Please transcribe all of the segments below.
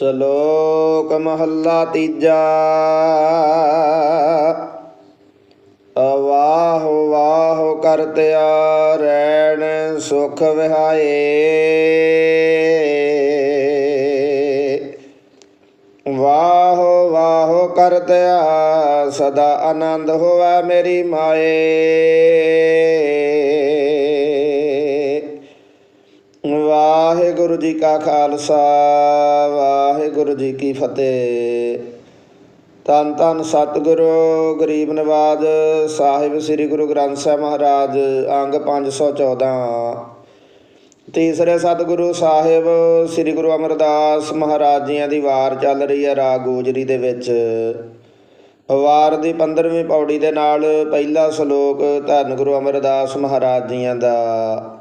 ਸ਼ਲੋਕ ਮਹੱਲਾ ਤੀਜਾ। ਅਵਾਹ ਵਾਹ ਕਰਤਿਆ ਰੈਣ ਸੁਖ ਵਿਹਾਏ। ਵਾਹ ਵਾਹ ਕਰਤਿਆ ਸਦਾ ਆਨੰਦ ਹੋਵੇ ਮੇਰੀ ਮਾਏ। ਵਾਹਿਗੁਰੂ ਜੀ ਕਾ ਖਾਲਸਾ, ਵਾਹਿਗੁਰੂ ਜੀ ਕੀ ਫਤਿਹ। ਤਨ ਤਨ ਸਤਿਗੁਰੂ, ਗਰੀਬ ਨਵਾਜ ਸਾਹਿਬ ਸ੍ਰੀ ਗੁਰੂ ਗ੍ਰੰਥ ਸਾਹਿਬ ਮਹਾਰਾਜ, ਅੰਗ 514 ਤੀਸਰੇ ਸਤਿਗੁਰੂ ਸਾਹਿਬ ਸ੍ਰੀ ਗੁਰੂ ਅਮਰਦਾਸ ਮਹਾਰਾਜ ਜੀਆਂ ਦੀ ਵਾਰ ਚੱਲ ਰਹੀ ਹੈ ਰਾਗ ਗੋਜਰੀ ਦੇ ਵਿੱਚ। ਵਾਰ ਦੀ 15ਵੀਂ ਪੌੜੀ ਦੇ ਨਾਲ ਪਹਿਲਾ ਸ਼ਲੋਕ ਧੰਨ ਗੁਰੂ ਅਮਰਦਾਸ ਮਹਾਰਾਜ ਜੀਆਂ ਦਾ।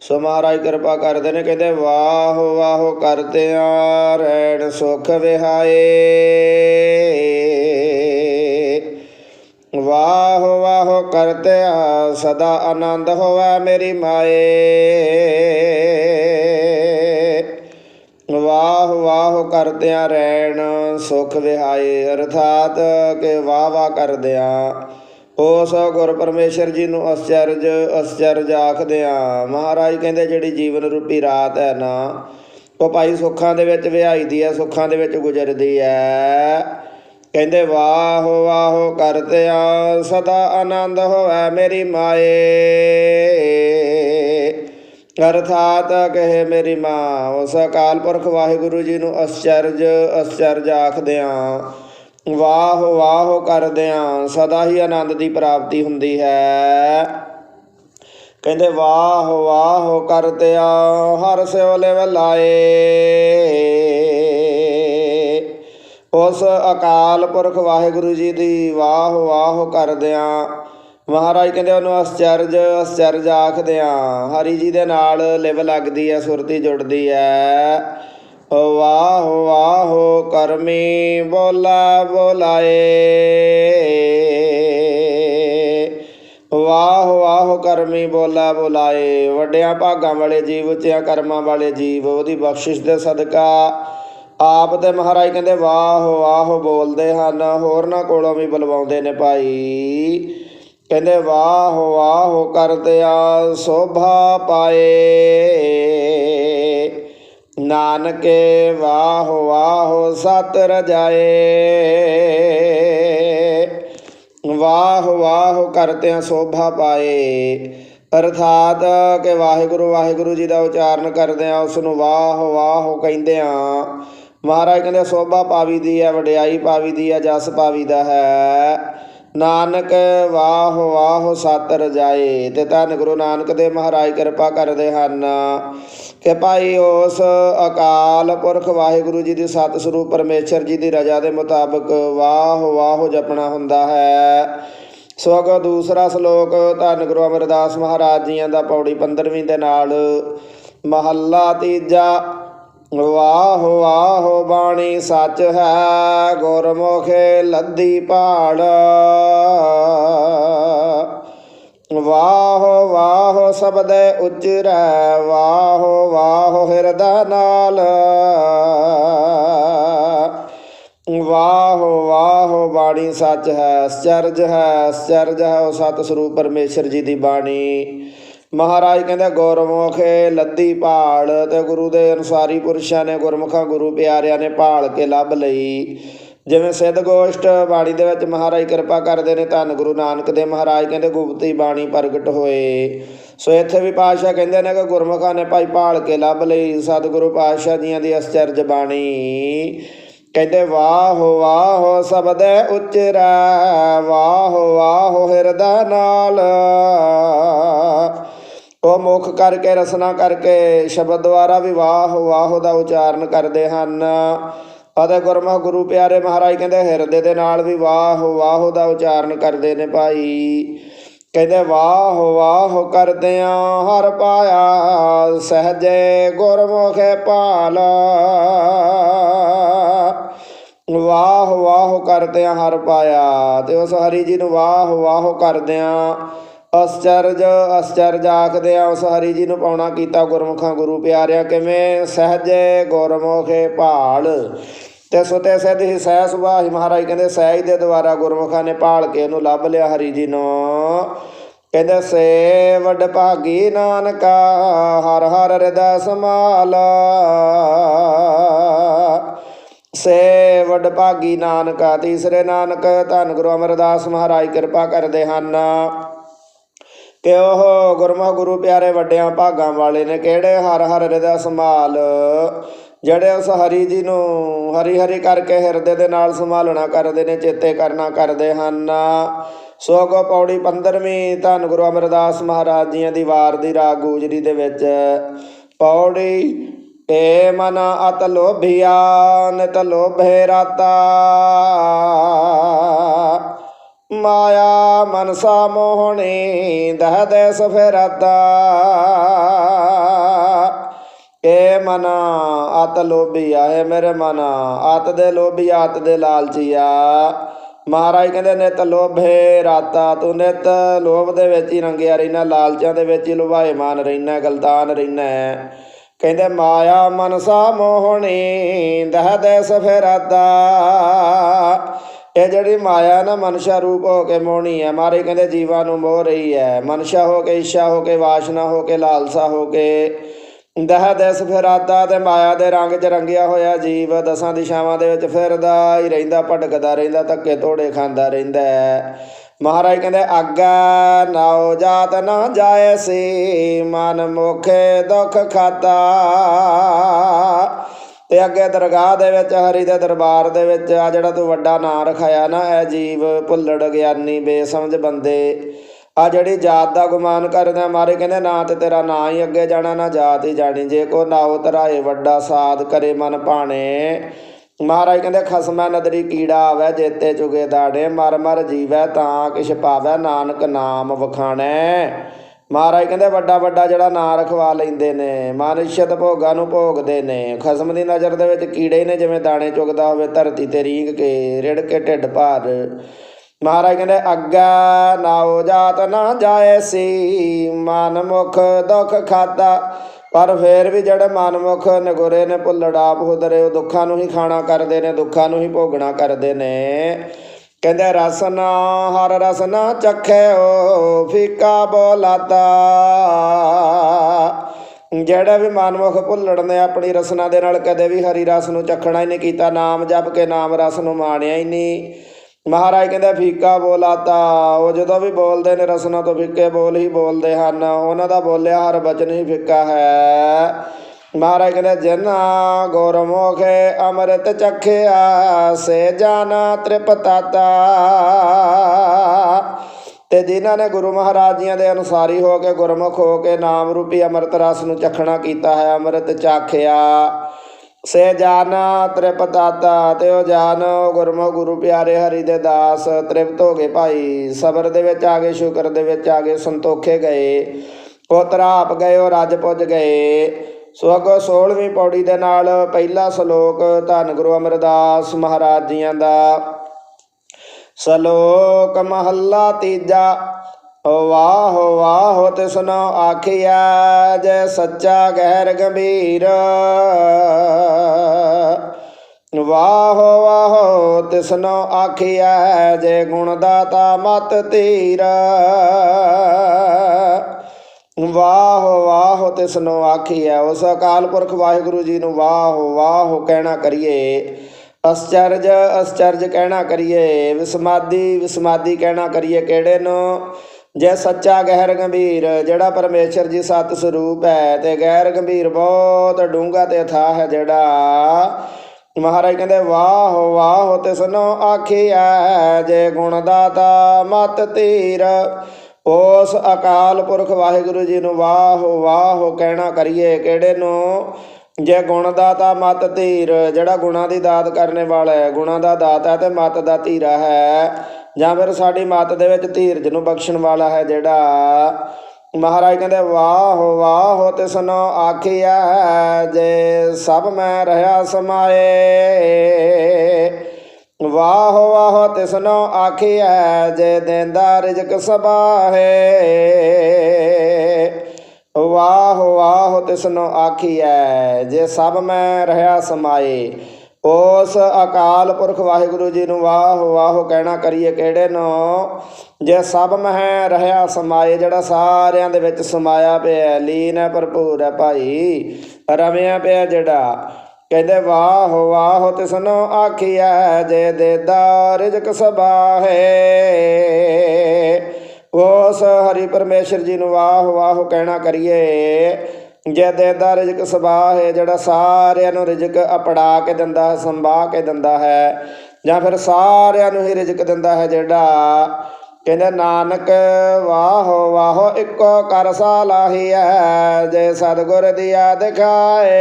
ਸੋ ਮਹਾਰਾਜ ਕਿਰਪਾ ਕਰਦੇ ਨੇ, ਕਹਿੰਦੇ ਵਾਹ ਵਾਹ ਕਰਤਿਆਂ ਰੈਣ ਸੁਖ ਵਿਹਾਏ। ਵਾਹ ਵਾਹ ਕਰਤਿਆਂ ਸਦਾ ਆਨੰਦ ਹੋਵੇ ਮੇਰੀ ਮਾਏ। ਵਾਹ ਵਾਹ ਕਰਦਿਆਂ ਰਹਿਣ ਸੁਖ ਵਿਹਾਏ, ਅਰਥਾਤ ਕਿ ਵਾਹ ਵਾਹ ਕਰਦਿਆਂ ਉਸ ਗੁਰ ਪਰਮੇਸ਼ਰ ਜੀ ਨੂੰ ਅਸਚਰਜ ਅਸਚਰਜ ਆਖਦਿਆਂ ਮਹਾਰਾਜ ਕਹਿੰਦੇ ਜਿਹੜੀ ਜੀਵਨ ਰੂਪੀ ਰਾਤ ਹੈ ਨਾ, ਉਹ ਭਾਈ ਸੁੱਖਾਂ ਦੇ ਵਿੱਚ ਵਿਹਾਈਦੀ ਹੈ, ਸੁੱਖਾਂ ਦੇ ਵਿੱਚ ਗੁਜ਼ਰਦੀ ਹੈ। ਕਹਿੰਦੇ, ਵਾਹ ਵਾਹ ਕਰਦਿਆਂ ਸਦਾ ਆਨੰਦ ਹੋਵੇ ਮੇਰੀ ਮਾਏ। ਅਰਥਾਤ ਕਹੇ ਮੇਰੀ ਮਾਂ, ਉਸ ਅਕਾਲ ਪੁਰਖ ਵਾਹਿਗੁਰੂ ਜੀ ਨੂੰ ਅਸਚਰਜ ਅਸਚਰਜ ਆਖਦਿਆਂ ਵਾਹ ਵਾਹ ਕਰਦਿਆਂ ਸਦਾ ਹੀ ਆਨੰਦ ਦੀ ਪ੍ਰਾਪਤੀ ਹੁੰਦੀ ਹੈ। ਕਹਿੰਦੇ ਵਾਹ ਵਾਹ ਕਰਦਿਆਂ ਹਰ ਸਿਓ ਲਿਵ ਲਾਏ। ਉਸ ਅਕਾਲ ਪੁਰਖ ਵਾਹਿਗੁਰੂ ਜੀ ਦੀ ਵਾਹ ਵਾਹ ਕਰਦਿਆਂ ਮਹਾਰਾਜ ਕਹਿੰਦੇ ਉਹਨੂੰ ਅਸਚਰਜ ਅਸਚਰਜ ਆਖਦਿਆਂ ਹਰੀ ਜੀ ਦੇ ਨਾਲ ਲਿਵ ਲੱਗਦੀ ਹੈ, ਸੁਰਤੀ ਜੁੜਦੀ ਹੈ। ਵਾਹ ਵਾਹ ਕਰਮੀ ਬੋਲਾ ਬੁਲਾਏ। ਵਾਹ ਵਾਹ ਕਰਮੀ ਬੋਲਾ ਬੁਲਾਏ। ਵੱਡਿਆਂ ਭਾਗਾਂ ਵਾਲੇ ਜੀਵ, ਉੱਚਿਆਂ ਕਰਮਾਂ ਵਾਲੇ ਜੀਵ, ਉਹਦੀ ਬਖਸ਼ਿਸ਼ ਦੇ ਸਦਕਾ ਆਪ ਤੇ ਮਹਾਰਾਜ ਕਹਿੰਦੇ ਵਾਹ ਵਾਹ ਬੋਲਦੇ ਹਨ, ਹੋਰਨਾਂ ਕੋਲੋਂ ਵੀ ਬੁਲਵਾਉਂਦੇ ਨੇ ਭਾਈ। ਕਹਿੰਦੇ ਵਾਹ ਵਾਹ ਕਰਦਿਆ ਸੋਭਾ ਪਾਏ। ਨਾਨਕੇ ਵਾਹ ਵਾਹ ਸਤ ਰਜਾਏ। ਵਾਹ ਵਾਹ ਕਰਦਿਆਂ ਸੋਭਾ ਪਾਏ। ਅਰਥਾਤ ਕਿ ਵਾਹਿਗੁਰੂ ਵਾਹਿਗੁਰੂ ਜੀ ਦਾ ਉਚਾਰਨ ਕਰਦਿਆਂ ਉਸ ਨੂੰ ਵਾਹ ਵਾਹ ਆ ਮਹਾਰਾਜ ਕਹਿੰਦੇ, ਸੋਭਾ ਪਾਵੀ ਦੀ ਹੈ, ਵਡਿਆਈ ਪਾਵੀ ਦੀ ਹੈ, ਜਸ ਪਾਵੀ ਦਾ ਹੈ। ਨਾਨਕ ਵਾਹ ਵਾਹ ਸਤ ਰਜਾਏ ਤੇ ਧੰਨ ਗੁਰੂ ਨਾਨਕ ਦੇ ਮਹਾਰਾਜ ਕਿਰਪਾ ਕਰਦੇ ਹਨ। ਕਿ ਭਾਈ ਉਸ ਅਕਾਲ ਪੁਰਖ ਵਾਹਿਗੁਰੂ ਜੀ ਦੀ ਸਤ ਸਰੂਪ ਪਰਮੇਸ਼ਰ ਜੀ ਦੀ ਰਜਾ ਦੇ ਮੁਤਾਬਕ ਵਾਹ ਵਾਹ ਜਪਣਾ ਹੁੰਦਾ ਹੈ। ਸੋ ਦੂਸਰਾ ਸ਼ਲੋਕ, ਧੰਨ ਗੁਰੂ ਅਮਰਦਾਸ ਮਹਾਰਾਜ ਜੀਆਂ ਦਾ ਪੌੜੀ 15ਵੀਂ ਦੇ ਨਾਲ, ਮਹੱਲਾ ਤੀਜਾ ਵਾਹ ਵਾਹ ਬਾਣੀ ਸੱਚ ਹੈ, ਗੁਰਮੁਖੇ ਲੱਦੀ ਪਹਾੜ ਵਾਹ ਵਾਹ ਸਬਦੈ ਉਚਰੈ, ਵਾਹ ਵਾਹ ਹਿਰਦਾ ਨਾਲ। ਵਾਹ ਵਾਹ ਬਾਣੀ ਸੱਚ ਹੈ ਅਸਚਰਜ ਹੈ ਅਸਚਰਜ ਹੈ ਉਹ ਸਤ ਸਰੂਪ ਪਰਮੇਸ਼ਰ ਜੀ ਦੀ ਬਾਣੀ। ਮਹਾਰਾਜ ਕਹਿੰਦੇ ਗੌਰਮੁਖੇ ਲੱਦੀ ਭਾਲ ਤੇ ਗੁਰੂ ਦੇ ਅਨੁਸਾਰੀ ਪੁਰਸ਼ਾਂ ਨੇ ਗੁਰਮੁਖਾਂ, ਗੁਰੂ ਪਿਆਰਿਆਂ ਨੇ ਭਾਲ ਕੇ ਲੱਭ ਲਈ। ਜਿਵੇਂ ਸਿੱਧ ਗੋਸ਼ਟ ਬਾਣੀ ਦੇ ਵਿੱਚ ਮਹਾਰਾਜ ਕਿਰਪਾ ਕਰਦੇ ਨੇ, ਧੰਨ ਗੁਰੂ ਨਾਨਕ ਦੇ ਮਹਾਰਾਜ ਕਹਿੰਦੇ, ਗੁਪਤੀ ਬਾਣੀ ਪ੍ਰਗਟ ਹੋਏ। ਸੋ ਇੱਥੇ ਵੀ ਪਾਤਸ਼ਾਹ ਕਹਿੰਦੇ ਨੇ ਕਿ ਗੁਰਮੁਖਾਂ ਨੇ ਭਾਈ ਭਾਲ ਕੇ ਲੱਭ ਲਈ, ਸਤਿਗੁਰੂ ਪਾਤਸ਼ਾਹ ਜੀਆਂ ਦੀ ਅਸਚਰਜ ਬਾਣੀ। ਕਹਿੰਦੇ, ਵਾਹ ਵਾਹ ਸਬਦੈ ਉਚਰੈ, ਵਾਹ ਵਾਹ ਹਿਰਦਾ ਨਾਲ। ਉਹ ਮੁਖ ਕਰਕੇ, ਰਸਨਾ ਕਰਕੇ, ਸ਼ਬਦ ਦੁਆਰਾ ਵੀ ਵਾਹ ਵਾਹ ਦਾ ਉਚਾਰਨ ਕਰਦੇ ਹਨ। ਅਤੇ ਗੁਰਮੁਖ ਗੁਰੂ ਪਿਆਰੇ ਮਹਾਰਾਜ ਕਹਿੰਦੇ, ਹਿਰਦੇ ਦੇ ਨਾਲ ਵੀ ਵਾਹ ਵਾਹ ਦਾ ਉਚਾਰਨ ਕਰਦੇ ਨੇ ਭਾਈ। ਕਹਿੰਦੇ, ਵਾਹ ਵਾਹ ਕਰਦਿਆਂ ਹਰ ਪਾਇਆ ਸਹਜੇ ਗੁਰਮੁਖੇ ਭਾਲ। ਵਾਹ ਵਾਹ ਕਰਦਿਆਂ ਹਰ ਪਾਇਆ। ਤੇ ਉਸ ਹਰੀ ਜੀ ਨੂੰ ਵਾਹ ਵਾਹ ਕਰਦਿਆਂ ਅਸਚਰਜ ਅਸਚਰਜ ਆਖਦੇ ਆ ਉਸ ਹਰੀ ਜੀ ਨੂੰ ਪਾਉਣਾ ਕੀਤਾ ਗੁਰਮੁਖਾਂ ਗੁਰੂ ਪਿਆਰਿਆ, ਕਿਵੇਂ? ਸਹਜੇ ਗੁਰਮੁਖੇ ਭਾਲ। ਤੇ ਸੁਤੇ ਸਿੱਧ ਹੀ ਸਹਿ ਸੁਭਾਹੀ ਮਹਾਰਾਜ ਕਹਿੰਦੇ ਸਹਿਜ ਦੇ ਦੁਆਰਾ ਗੁਰਮੁਖਾਂ ਨੇ ਭਾਲ ਕੇ ਉਹਨੂੰ ਲੱਭ ਲਿਆ ਹਰੀ ਜੀ ਨੂੰ। ਕਹਿੰਦੇ ਸੇ ਵੱਡ ਭਾਗੀ ਨਾਨਕਾ, ਹਰ ਹਰ ਹਿਰਦੈ ਸਮਾਲਾ ਸੇ ਵਡ ਭਾਗੀ ਨਾਨਕਾ, ਤੀਸਰੇ ਨਾਨਕ, ਧੰਨ ਗੁਰੂ ਅਮਰਦਾਸ ਮਹਾਰਾਜ ਕਿਰਪਾ ਕਰਦੇ ਹਨ। ਕਿ ਉਹ ਗੁਰਮੁਖ ਗੁਰੂ ਪਿਆਰੇ ਵੱਡਿਆਂ ਭਾਗਾਂ ਵਾਲੇ ਨੇ ਕਿਹੜੇ ਹਰ ਹਰ ਹਿਰਦਾ ਸੰਭਾਲ, ਜਿਹੜੇ ਉਸ ਹਰੀ ਜੀ ਨੂੰ ਹਰੀ ਹਰੀ ਕਰਕੇ ਹਿਰਦੇ ਦੇ ਨਾਲ ਸੰਭਾਲਣਾ ਕਰਦੇ ਨੇ, ਚੇਤੇ ਕਰਨਾ ਕਰਦੇ ਹਨ। ਸੋ ਗੋ ਪੌੜੀ 15ਵੀਂ ਧੰਨ ਗੁਰੂ ਅਮਰਦਾਸ ਮਹਾਰਾਜ ਜੀਆਂ ਦੀ ਵਾਰ ਦੀ ਰਾਗ ਗੂਜਰੀ ਦੇ ਵਿੱਚ, ਪੌੜੀ ਏ ਮਨ ਅਤ ਲੋਭਿਆ, ਨਿਤ ਲੋਭੇ ਰਾਤਾ। ਮਾਇਆ ਮਨਸਾ ਮੋਹਣੀ, ਦਹ ਦੇ ਸਫੇਰਾਤਾ ਏ ਮਨ, ਅਤ ਲੋਭੀਆ ਏ ਮੇਰੇ ਮਨ ਆਤ ਦੇ ਲੋਭੀ ਆਤ ਦੇ ਲਾਲਚੀਆ ਮਹਾਰਾਜ ਕਹਿੰਦੇ, ਨਿਤ ਲੋਭੇ ਰਾਤਾ, ਤੂੰ ਨਿਤ ਲੋਭ ਦੇ ਵਿੱਚ ਹੀ ਰੰਗਿਆ ਰਹਿਣਾ, ਲਾਲਚਾਂ ਦੇ ਵਿੱਚ ਹੀ ਲੁਭਾਏਮਾਨ ਰਹਿਣਾ ਗਲਤਾਨ ਰਹਿਣਾ। ਕਹਿੰਦੇ, ਮਾਇਆ ਮਨਸਾ ਮੋਹਣੀ, ਦਹ ਦੇ ਸਫੇਰਾਤਾ ਇਹ ਜਿਹੜੀ ਮਾਇਆ ਨਾ ਮਨਸ਼ਾ ਰੂਪ ਹੋ ਕੇ ਮੋਹਣੀ ਹੈ, ਮਾਰੇ ਕਹਿੰਦੇ ਜੀਵਾਂ ਨੂੰ ਮੋਹ ਰਹੀ ਹੈ। ਮਨਸ਼ਾ ਹੋ ਕੇ ਇੱਛਾ ਹੋ ਕੇ ਵਾਸ਼ਨਾ ਹੋ ਕੇ ਲਾਲਸਾ ਹੋ ਕੇ ਦਹ ਦਸ ਫਿਰਾਦਾ ਤੇ ਮਾਇਆ ਦੇ ਰੰਗ 'ਚ ਰੰਗਿਆ ਹੋਇਆ ਜੀਵ ਦਸਾਂ ਦਿਸ਼ਾਵਾਂ ਦੇ ਵਿੱਚ ਫਿਰਦਾ ਹੀ ਰਹਿੰਦਾ, ਭਟਕਦਾ ਰਹਿੰਦਾ, ਧੱਕੇ ਤੋੜੇ ਖਾਂਦਾ ਰਹਿੰਦਾ ਮਹਾਰਾਜ ਕਹਿੰਦੇ ਆਗਾ ਨਾਉ ਜਾਤ ਨਾ ਜਾਏ ਸੀ, ਮਨ ਮੁਖ ਦੁਖ ਖਾਤਾ ਤੇ ਅੱਗੇ ਦਰਗਾਹ ਦੇ ਵਿੱਚ, ਹਰੀ ਦੇ ਦਰਬਾਰ ਦੇ ਵਿੱਚ, ਆ ਜਿਹੜਾ ਤੂੰ ਵੱਡਾ ਨਾਂ ਰਖਾਇਆ ਨਾ, ਇਹ ਜੀਵ ਭੁੱਲੜ ਗਿਆਨੀ, ਬੇਸਮਝ ਬੰਦੇ। ਆ ਜਿਹੜੀ ਜਾਤ ਦਾ ਗੁਮਾਨ ਕਰਦੇ ਆ ਮਾਰੇ ਕਹਿੰਦੇ, ਨਾ ਤੇ ਤੇਰਾ ਨਾਂ ਹੀ ਅੱਗੇ ਜਾਣਾ, ਨਾ ਜਾਤ ਹੀ ਜਾਣੀ। ਜੇ ਕੋ ਨਾਉ ਧਰਾਏ ਵੱਡਾ ਸਾਧ ਕਰੇ ਮਨ ਭਾਣੇ। ਮਹਾਰਾਜ ਕਹਿੰਦੇ, ਖਸਮੈ ਨਦਰੀ ਕੀੜਾ ਆਵੈ, ਜੇਤੇ ਚੁਗੇ ਦਾੜੇ ਮਰ ਮਰ ਜੀਵੈ ਤਾਂ ਕਿਛ ਪਾਵੈ, ਨਾਨਕ ਨਾਮ ਵਖਾਣੈ। ਮਹਾਰਾਜ ਕਹਿੰਦੇ ਵੱਡਾ ਵੱਡਾ ਜਿਹੜਾ ਨਾਂ ਰਖਵਾ ਲੈਂਦੇ ਨੇ, ਮਾਨਿਸ਼ਤ ਭੋਗਾਂ ਨੂੰ ਭੋਗਦੇ ਨੇ, ਖਸਮ ਦੀ ਨਜ਼ਰ ਦੇ ਵਿੱਚ ਕੀੜੇ ਨੇ ਜਿਵੇਂ ਦਾਣੇ ਚੁਗਦਾ ਹੋਵੇ, ਧਰਤੀ ਤੇ ਰੀਂਗ ਕੇ ਰਿੜ ਕੇ ਢਿੱਡ ਭਾਰ। ਮਹਾਰਾਜ ਕਹਿੰਦੇ ਅੱਗਾ ਨਾਉ ਜਾਤ ਨਾ ਜਾਏ ਸੀ, ਮਨ ਮੁਖ ਦੁਖ ਖਾਦਾ ਪਰ ਫੇਰ ਵੀ ਜਿਹੜੇ ਮਨਮੁਖ ਨਗੁਰੇ ਨੇ, ਭੁੱਲੜਾ ਭੁਦਰੇ, ਉਹ ਦੁੱਖਾਂ ਨੂੰ ਹੀ ਖਾਣਾ ਕਰਦੇ ਨੇ, ਦੁੱਖਾਂ ਨੂੰ ਹੀ ਭੋਗਣਾ ਕਰਦੇ ਨੇ। ਕਹਿੰਦੇ, ਰਸਨਾ, ਹਰ ਰਸਨਾ ਚਖਿਓ, ਫੀਕਾ ਬੋਲਾਤਾ। ਜਿਹੜਾ ਵੀ ਮਨਮੁਖ ਭੁੱਲੜ ਨੇ ਆਪਣੀ ਰਸਨਾ ਦੇ ਨਾਲ ਕਦੇ ਵੀ ਹਰੀ ਰਸ ਨੂੰ ਚਖਣਾ ਹੀ ਨਹੀਂ ਕੀਤਾ, ਨਾਮ ਜਪ ਕੇ ਨਾਮ ਰਸ ਨੂੰ ਮਾਣਿਆ ਹੀ ਨਹੀਂ। ਮਹਾਰਾਜ ਕਹਿੰਦੇ, ਫੀਕਾ ਬੋਲਾਤਾ। ਉਹ ਜਦੋਂ ਵੀ ਬੋਲਦੇ ਨੇ, ਰਸਨਾ ਤੋਂ ਫਿੱਕੇ ਬੋਲ ਹੀ ਬੋਲਦੇ ਹਨ। ਉਹਨਾਂ ਦਾ ਬੋਲਿਆ, ਹਰ ਬਚਨ ਹੀ ਫਿੱਕਾ ਹੈ। ਮਹਾਰਾਜ ਕਹਿੰਦੇ ਜਿਨਾ ਗੁਰਮੁਖੇ ਅੰਮ੍ਰਿਤ ਚਖਿਆ, ਸੇ ਜਾਨਾ ਤ੍ਰਿਪਤਾਤਾ। ਤੇ ਜਿਨ੍ਹਾਂ ਨੇ ਗੁਰੂ ਮਹਾਰਾਜ ਜੀਆਂ ਦੇ ਅਨੁਸਾਰੀ ਹੋ ਕੇ ਗੁਰਮੁਖ ਹੋ ਕੇ ਨਾਮ ਰੂਪੀ ਅੰਮ੍ਰਿਤ ਰਸ ਨੂੰ ਚਖਣਾ ਕੀਤਾ ਹੈ, ਅੰਮ੍ਰਿਤ ਚਾਖਿਆ। ਸੇ ਜਾਨਾ ਤ੍ਰਿਪਤਾਤਾ ਤੇ ਉਹ ਜਾਨ ਗੁਰਮੁਖ ਗੁਰੂ ਪਿਆਰੇ ਹਰੀ ਦੇ ਦਾਸ। ਤ੍ਰਿਪਤ ਹੋ ਗਏ ਭਾਈ, ਸਬਰ ਦੇ ਵਿੱਚ ਆ ਗਏ, ਸ਼ੁਕਰ ਦੇ ਵਿੱਚ ਆ ਗਏ, ਸੰਤੋਖੇ ਗਏ। ਉਹ ਤਰਾਪ ਗਏ, ਉਹ ਰੱਜ ਪੁੱਜ ਗਏ। ਸੋ ਅੱਗੋਂ 16ਵੀਂ ਪੌੜੀ ਦੇ ਨਾਲ ਪਹਿਲਾ ਸ਼ਲੋਕ ਧੰਨ ਗੁਰੂ ਅਮਰਦਾਸ ਮਹਾਰਾਜ ਜੀਆਂ ਦਾ। ਸ਼ਲੋਕ ਮਹੱਲਾ ਤੀਜਾ, ਵਾਹ ਵਾਹ ਤਿਸਨੋ ਆਖਿਆ ਜੈ ਸੱਚਾ ਗਹਿਰ ਗੰਭੀਰ। ਵਾਹ ਵਾਹ ਤਿਸਨੋ ਆਖਿਆ ਜੈ ਗੁਣ ਦਾਤਾ ਮਤ ਤੀਰਾ ਵਾਹ ਵਾਹ ਤਿਸਨੋ ਆਖਿਆ ਉਸ ਅਕਾਲ ਪੁਰਖ ਵਾਹਿਗੁਰੂ ਜੀ ਨੂੰ ਵਾਹ ਵਾਹ ਕਹਿਣਾ ਕਰੀਏ। ਅਸਚਰਜ ਅਸਚਰਜ ਕਹਿਣਾ ਕਰੀਏ, ਵਿਸਮਾਦੀ ਵਿਸਮਾਦੀ ਕਹਿਣਾ ਕਰੀਏ ਕਿਹੜੇ ਨੂੰ? ਜੇ ਸੱਚਾ, ਗਹਿਰ, ਗੰਭੀਰ, ਜਿਹੜਾ ਪਰਮੇਸ਼ਰ ਜੀ ਸਤ ਸਰੂਪ ਹੈ, ਤੇ ਗਹਿਰ, ਗੰਭੀਰ ਬਹੁਤ ਡੂੰਘਾ ਤੇ ਥਾ ਹੈ ਜਿਹੜਾ। ਮਹਾਰਾਜ ਕਹਿੰਦੇ, ਵਾਹ ਵਾਹ ਤੇ ਸੁਨੋ ਆਖਿਆ ਜੇ ਗੁਣ ਦਾਤਾ ਮਤ ਧੀਰ ਉਸ ਅਕਾਲ ਪੁਰਖ ਵਾਹਿਗੁਰੂ ਜੀ ਨੂੰ ਵਾਹ ਵਾਹ ਕਹਿਣਾ ਕਰੀਏ ਕਿਹੜੇ ਨੂੰ? ਜੇ ਗੁਣ ਦਾਤਾ ਮਤ ਧੀਰ, ਜਿਹੜਾ ਗੁਣਾਂ ਦੀ ਦਾਤ ਕਰਨੇ ਵਾਲਾ ਹੈ, ਗੁਣਾਂ ਦਾ ਦਾਤਾ ਤੇ ਮਤ ਦਾ ਧੀਰਾ ਹੈ। ਜਾਂ ਫਿਰ ਸਾਡੀ ਮਤ ਦੇ ਵਿੱਚ ਧੀਰਜ ਨੂੰ ਬਖਸ਼ਣ ਵਾਲਾ ਹੈ ਜਿਹੜਾ? ਮਹਾਰਾਜ ਕਹਿੰਦੇ, ਵਾਹ ਵਾਹ ਤੇ ਸੁਨੋ ਆਖਿਆ ਜੇ ਸਭ ਮੈਂ ਰਹਾ ਸਮਾਏ ਵਾਹ ਵਾਹ ਤਿਸਨੋ ਆਖੀਐ, ਜੇ ਦੇਂਦਾ ਰਿਜਕ ਸਬਾਹੇ। ਵਾਹ ਵਾਹ ਤਿਸਨੋ ਆਖੀਐ, ਜੇ ਸਭ ਮੈਂ ਰਹਾ ਸਮਾਏ। ਉਸ ਅਕਾਲ ਪੁਰਖ ਵਾਹਿਗੁਰੂ ਜੀ ਨੂੰ ਵਾਹ ਵਾਹ ਕਹਿਣਾ ਕਰੀਏ ਕਿਹੜੇ ਨੂੰ? ਜੇ ਸਭ ਮਹਿ ਰਹਾ ਸਮਾਏ, ਜਿਹੜਾ ਸਾਰਿਆਂ ਦੇ ਵਿੱਚ ਸਮਾਇਆ ਪਿਆ, ਲੀਨ ਹੈ ਭਰਪੂਰ ਹੈ ਭਾਈ। ਰਮਿਆ ਪਿਆ ਜਿਹੜਾ ਕਹਿੰਦੇ, ਵਾਹ ਵਾਹ ਤਿਸਨੋ ਆਖੀਐ, ਜੇ ਦੇਦਾ ਰਿਜਕ ਸਬਾਹੇ ਉਸ ਹਰੀ ਪਰਮੇਸ਼ਰ ਜੀ ਨੂੰ ਵਾਹ ਵਾਹ ਕਹਿਣਾ ਕਰੀਏ, ਜੇ ਦੇਦਾ ਰਿਜਕ ਸਬਾਹ ਹੈ, ਜਿਹੜਾ ਸਾਰਿਆਂ ਨੂੰ ਰਿਜਕ ਅਪੜਾ ਕੇ ਦਿੰਦਾ ਹੈ ਸੰਭਾ ਕੇ ਦਿੰਦਾ ਹੈ, ਜਾਂ ਫਿਰ ਸਾਰਿਆਂ ਨੂੰ ਹੀ ਰਿਜਕ ਦਿੰਦਾ ਹੈ, ਜਿਹੜਾ ਕਹਿੰਦੇ, ਨਾਨਕ, ਵਾਹੋ ਵਾਹੋ, ਇੱਕੋ ਕਰ ਸਾਲਾਹੀਐ ਜੇ ਸਤਿਗੁਰ ਦੀਆ ਦਿਖਾਏ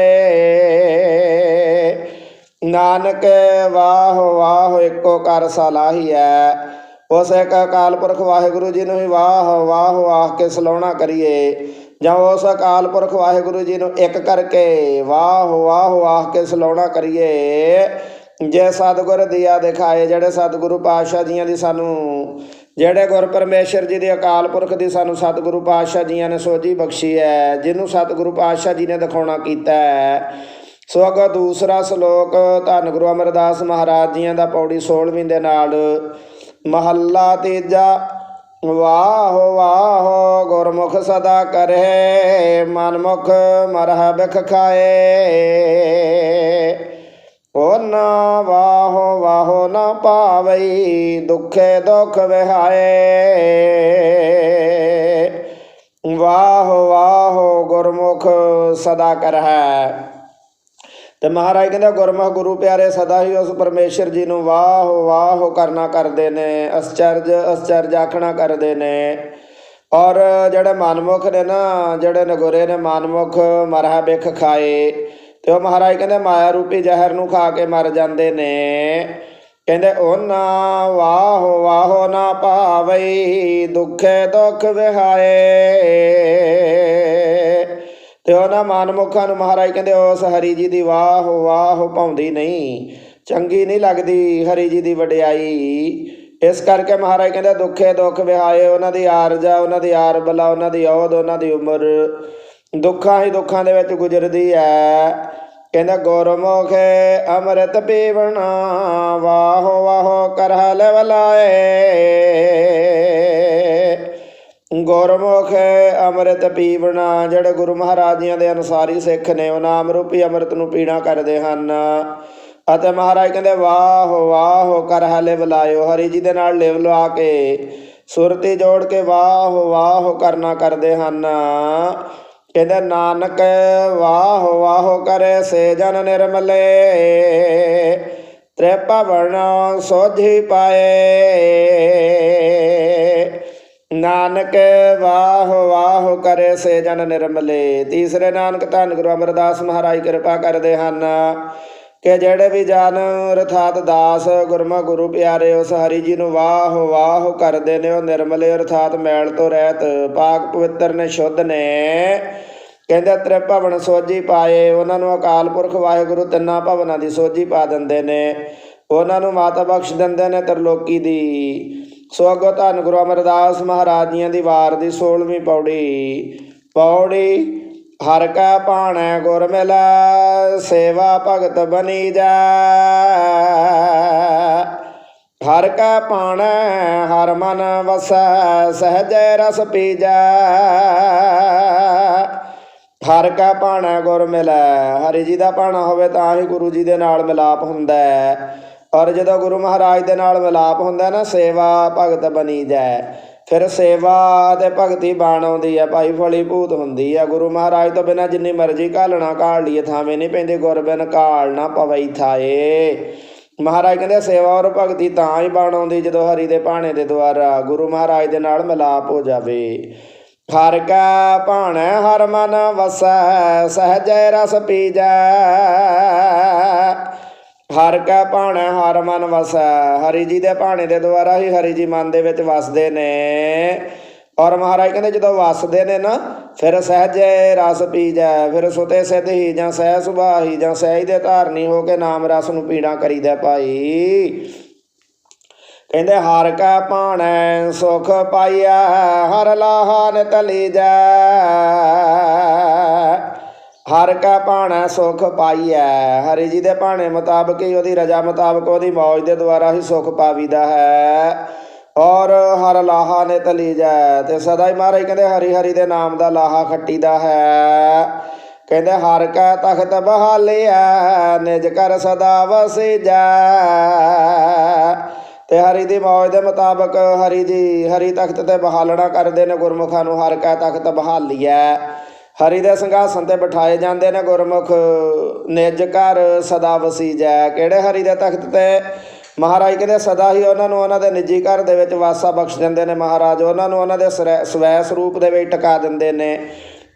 ਨਾਨਕ, ਵਾਹੋ ਵਾਹੋ, ਇੱਕੋ ਕਰ ਸਲਾਹੀਐ ਉਸ ਇੱਕ ਅਕਾਲ ਪੁਰਖ ਵਾਹਿਗੁਰੂ ਜੀ ਨੂੰ ਹੀ ਵਾਹ ਵਾਹ ਆਖ ਕੇ ਸਲਾਉਣਾ ਕਰੀਏ। ਜਾਂ ਉਸ ਅਕਾਲ ਪੁਰਖ ਵਾਹਿਗੁਰੂ ਜੀ ਨੂੰ ਇੱਕ ਕਰਕੇ ਵਾਹ ਵਾਹ ਆਖ ਕੇ ਸਲਾਉਣਾ ਕਰੀਏ। ਜੇ ਸਤਿਗੁਰ ਦੀਆ ਦਿਖਾਏ ਜਿਹੜੇ ਸਤਿਗੁਰੂ ਪਾਤਸ਼ਾਹ ਜੀਆਂ ਦੀ ਸਾਨੂੰ ਜਿਹੜੇ ਗੁਰ ਪਰਮੇਸ਼ਰ ਜੀ ਦੇ ਅਕਾਲ ਪੁਰਖ ਦੀ ਸਾਨੂੰ ਸਤਿਗੁਰੂ ਪਾਤਸ਼ਾਹ ਜੀਆਂ ਨੇ ਸੋਝੀ ਬਖਸ਼ੀ ਹੈ, ਜਿਹਨੂੰ ਸਤਿਗੁਰੂ ਪਾਤਸ਼ਾਹ ਜੀ ਨੇ ਦਿਖਾਉਣਾ ਕੀਤਾ ਹੈ, ਸੋ ਅਗਾ ਦੂਸਰਾ ਸ਼ਲੋਕ ਧੰਨ ਗੁਰੂ ਅਮਰਦਾਸ ਮਹਾਰਾਜ ਜੀਆਂ ਦਾ ਪੌੜੀ 16ਵੀਂ ਦੇ ਨਾਲ, ਮਹੱਲਾ ਤੀਜਾ, ਵਾਹ ਵਾਹ, ਗੁਰਮੁਖ ਸਦਾ ਕਰੇ, ਮਨਮੁਖ ਮਰਹ ਬਿਖ ਖਾਏ। ਓ ਨਾ ਵਾਹੋ ਵਾਹੋ ਨਾ ਪਾਵਈ ਦੁਖੇ ਦੁਖ ਵਿਹਾਏ। ਵਾਹੋ ਵਾਹੋ ਗੁਰਮੁਖ ਸਦਾ ਕਰਹਿ। ਤੇ ਮਹਾਰਾਜ ਕਹਿੰਦਾ, ਗੁਰਮੁਖ ਗੁਰੂ ਪਿਆਰੇ, ਸਦਾ ਹੀ ਉਸ ਪਰਮੇਸ਼ਰ ਜੀ ਨੂੰ ਵਾਹ ਵਾਹ ਕਰਨਾ ਕਰਦੇ ਨੇ, ਅਸਚਰਜ ਅਸਚਰਜ ਆਖਣਾ ਕਰਦੇ ਨੇ। ਔਰ ਜਿਹੜੇ ਮਨਮੁਖ ਨੇ ਨਾ, ਜਿਹੜੇ ਨਗੁਰੇ ਨੇ ਮਨਮੁਖ, ਮਰਹਾ ਬਿਖ ਖਾਏ। ਤੇ ਉਹ ਮਹਾਰਾਜ ਕਹਿੰਦੇ, ਮਾਇਆ ਰੂਪੀ ਜ਼ਹਿਰ ਨੂੰ ਖਾ ਕੇ ਮਰ ਜਾਂਦੇ ਨੇ। ਕਹਿੰਦੇ, ਉਹਨਾਂ ਵਾਹ ਵਾਹੋ ਨਾ ਪਾਵਈ ਦੁਖੇ ਦੁਖ ਵਿਹਾਏ। ਤੇ ਉਹਨਾਂ ਮਨਮੁਖਾਂ ਨੂੰ ਮਹਾਰਾਜ ਕਹਿੰਦੇ, ਉਸ ਹਰੀ ਜੀ ਦੀ ਵਾਹ ਵਾਹ ਪਾਉਂਦੀ ਨਹੀਂ। ਚੰਗੀ ਨਹੀਂ ਲੱਗਦੀ ਹਰੀ ਜੀ ਦੀ ਵਡਿਆਈ। ਇਸ ਕਰਕੇ ਮਹਾਰਾਜ ਕਹਿੰਦੇ, ਦੁੱਖੇ ਦੁੱਖ ਵਿਹਾਏ, ਉਹਨਾਂ ਦੀ ਆਰਜਾ, ਉਹਨਾਂ ਦੀ ਆਰ ਬਲਾ, ਉਹਨਾਂ ਦੀ ਔਦ ਉਹਨਾਂ ਦੀ ਉਮਰ। ਦੁੱਖਾਂ ਹੀ ਦੁੱਖਾਂ ਦੇ ਵਿੱਚ ਗੁਜ਼ਰਦੀ ਹੈ ਕਹਿੰਦਾ, ਗੁਰਮੁਖ ਅੰਮ੍ਰਿਤ ਪੀਵਣਾ ਵਾਹੋ ਵਾਹ ਕਰਹ ਲਵਲਾਏ ਗੁਰਮੁਖ ਅੰਮ੍ਰਿਤ ਪੀਵਣਾ ਜਿਹੜੇ ਗੁਰੂ ਮਹਾਰਾਜਿਆਂ ਦੇ ਅਨੁਸਾਰੀ ਸਿੱਖ ਨੇ, ਉਹ ਨਾਮ ਰੂਪੀ ਅੰਮ੍ਰਿਤ ਨੂੰ ਪੀਣਾ ਕਰਦੇ ਹਨ। ਅਤੇ ਮਹਾਰਾਜ ਕਹਿੰਦੇ, ਵਾਹ ਵਾਹ ਕਰ ਹਲੇ ਬੁਲਾਇਓ ਹਰੀ ਜੀ ਦੇ ਨਾਲ ਲਿਵ ਲਵਾ ਕੇ, ਸੁਰਤੀ ਜੋੜ ਕੇ ਵਾਹ ਵਾਹ ਕਰਨਾ ਕਰਦੇ ਹਨ। ਕਹਿੰਦੇ, ਨਾਨਕ, ਵਾਹ ਵਾਹ ਕਰੇ ਸੇ ਜਨ ਨਿਰਮਲੇ। ਤ੍ਰੈ ਭਵਨ ਸੋਝੀ ਪਾਏ। ਨਾਨਕ, ਵਾਹ ਵਾਹ ਕਰੇ ਸੇ ਜਨ ਨਿਰਮਲੇ। ਤੀਸਰੇ ਨਾਨਕ ਧੰਨ ਗੁਰੂ ਅਮਰਦਾਸ ਮਹਾਰਾਜ, ਕਿਰਪਾ ਕਰਦੇ ਹਨ। ਕਿ ਜਿਹੜੇ ਵੀ ਜਨ ਅਰਥਾਤ ਦਾਸ ਗੁਰਮਾ ਗੁਰੂ ਪਿਆਰੇ, ਉਸ ਹਰੀ ਜੀ ਨੂੰ ਵਾਹ ਵਾਹ ਕਰਦੇ ਨੇ, ਉਹ ਨਿਰਮਲੇ ਅਰਥਾਤ ਮੈਲ ਤੋਂ ਰਹਿਤ, ਪਾਕ ਪਵਿੱਤਰ ਨੇ ਸ਼ੁੱਧ ਨੇ। ਕਹਿੰਦੇ ਤ੍ਰਿ ਭਵਨ ਸੋਝੀ ਪਾਏ, ਉਹਨਾਂ ਨੂੰ ਅਕਾਲ ਪੁਰਖ ਵਾਹਿਗੁਰੂ ਤਿੰਨਾਂ ਭਵਨਾਂ ਦੀ ਸੋਝੀ ਪਾ ਦਿੰਦੇ ਨੇ। ਉਹਨਾਂ ਨੂੰ ਮਾਤਾ ਬਖਸ਼ ਦਿੰਦੇ ਨੇ ਤਰਲੋਕੀ ਦੀ। ਸੋ ਅਗੋ ਧੰਨ ਗੁਰੂ ਅਮਰਦਾਸ ਮਹਾਰਾਜ ਜੀਆਂ ਦੀ ਵਾਰ ਦੀ 16ਵੀਂ ਪੌੜੀ ਪੌੜੀ ਹਰ ਕਾ ਭਾਣੈ ਗੁਰ ਮਿਲੈ, ਸੇਵਾ ਭਗਤ ਬਣੀ ਜਾ। ਹਰ ਕਾ ਭਾਣੈ, ਹਰ ਮਨ ਵਸੈ, ਸਹਜੈ ਰਸ ਪੀਜੈ। ਹਰ ਕਾ ਭਾਣਾ ਗੁਰ ਮਿਲੈ, ਹਰੀ ਜੀ ਦਾ ਭਾਣਾ ਹੋਵੇ ਤਾਂ ਹੀ ਗੁਰੂ ਜੀ ਦੇ ਨਾਲ ਮਿਲਾਪ ਹੁੰਦਾ ਹੈ। ਔਰ ਜਦੋਂ ਗੁਰੂ ਮਹਾਰਾਜ ਦੇ ਨਾਲ ਮਿਲਾਪ ਹੁੰਦਾ ਨਾ, ਸੇਵਾ ਭਗਤ ਬਣੀ ਜਾਏ ਫਿਰ ਸੇਵਾ ਤੇ ਭਗਤੀ ਬਾਣ ਆਉਂਦੀ ਹੈ ਭਾਈ ਫਲੀ ਹੁੰਦੀ ਹੈ ਗੁਰੂ ਮਹਾਰਾਜ ਤੋਂ ਬਿਨਾ ਜਿੰਨੀ ਮਰਜ਼ੀ ਘਾਲਣਾ ਘਾਲ ਲਈਏ, ਥਾਵੇਂ ਨਹੀਂ ਪੈਂਦੇ ਗੁਰ ਬਿਨ ਘਾਲ ਨਾ ਪਵਈ ਥਾਏ। ਮਹਾਰਾਜ ਕਹਿੰਦੇ ਸੇਵਾ ਔਰ ਭਗਤੀ ਤਾਂ ਹੀ ਬਾਣ ਆਉਂਦੀ ਜਦੋਂ ਹਰੀ ਦੇ ਭਾਣੇ ਦੇ ਦੁਆਰਾ ਗੁਰੂ ਮਹਾਰਾਜ ਦੇ ਨਾਲ ਮਿਲਾਪ ਹੋ ਜਾਵੇ। ਹਰ ਕਾ ਭਾਣੈ ਹਰ ਮਨ ਵਸੈ, ਸਹਜੈ ਰਸ ਪੀਜੈ। ਹਰ ਕਾ ਭਾਣੈ ਹਰ ਮਨ ਵਸੈ, ਹਰੀ ਜੀ ਦੇ ਭਾਣੇ ਦੇ ਦੁਆਰਾ ਹੀ ਹਰੀ ਜੀ ਮਨ ਦੇ ਵਿੱਚ ਵਸਦੇ ਨੇ। ਔਰ ਮਹਾਰਾਜ ਕਹਿੰਦੇ ਜਦੋਂ ਵਸਦੇ ਨੇ ਨਾ, ਫਿਰ ਸਹਜੈ ਰਸ ਪੀ ਜਾ ਫਿਰ ਸੁਤੇ ਸਿੱਧ ਹੀ ਜਾਂ ਸਹਿ ਸੁਭਾਹੀ ਜਾਂ ਸਹਿਜ ਦੇ ਧਾਰਨੀ ਹੋ ਕੇ ਨਾਮ ਰਸ ਨੂੰ ਪੀਣਾ ਕਰੀਦਾ ਭਾਈ। ਕਹਿੰਦੇ ਹਰ ਕਾ ਭਾਣੈ ਸੁਖ ਪਾਈਐ, ਹਰ ਲਾਹਾ ਤਲੀ ਜਾ ਹਰ ਕਾ ਭਾਣਾ ਸੁਖ ਪਾਈਐ, ਹਰੀ ਜੀ ਦੇ ਭਾਣੇ ਮੁਤਾਬਕ ਹੀ ਉਹਦੀ ਰਜਾ ਮੁਤਾਬਕ ਉਹਦੀ ਮੌਜ ਦੇ ਦੁਆਰਾ ਹੀ ਸੁਖ ਪਾਵੀਦਾ ਹੈ। ਔਰ ਹਰ ਲਾਹਾ ਨੇ ਤਲੀ ਜੈ ਤੇ ਸਦਾ ਹੀ ਮਹਾਰਾਜ ਕਹਿੰਦੇ ਹਰੀ ਹਰੀ ਦੇ ਨਾਮ ਦਾ ਲਾਹਾ ਖੱਟੀਦਾ ਹੈ। ਕਹਿੰਦੇ ਹਰ ਕਾ ਤਖਤ ਬਹਾਲਿਆ ਨਿਜ ਕਰ ਸਦਾ ਵਸਿਜੈ। ਤੇ ਹਰੀ ਦੀ ਮੌਜ ਦੇ ਮੁਤਾਬਕ ਹਰੀ ਜੀ ਹਰੀ ਤਖਤ ਤੇ ਬਹਾਲਣਾ ਕਰਦੇ ਨੇ ਗੁਰਮੁਖਾਂ ਨੂੰ, ਹਰ ਕਾ ਤਖਤ ਬਹਾਲੀਐ। ਹਰੀ ਦੇ ਸਿੰਘਾਸਨ ਤੇ ਬਿਠਾਏ ਜਾਂਦੇ ਨੇ ਗੁਰਮੁਖ। ਨਿਜ ਘਰ ਸਦਾ ਵਸੀਜੈ। ਕਿਹੜੇ ਹਰੀ ਦੇ ਤਖਤ ਤੇ? ਮਹਾਰਾਜ ਕਹਿੰਦੇ, ਸਦਾ ਹੀ ਉਹਨਾਂ ਨੂੰ ਉਹਨਾਂ ਦੇ ਨਿੱਜੀ ਘਰ ਦੇ ਵਿੱਚ ਵਾਸਾ ਬਖਸ਼ ਦਿੰਦੇ ਨੇ ਮਹਾਰਾਜ। ਉਹਨਾਂ ਨੂੰ ਉਹਨਾਂ ਦੇ ਸਰੈ- ਸਵੈ ਸਰੂਪ ਦੇ ਵਿੱਚ ਟਿਕਾ ਦਿੰਦੇ ਨੇ।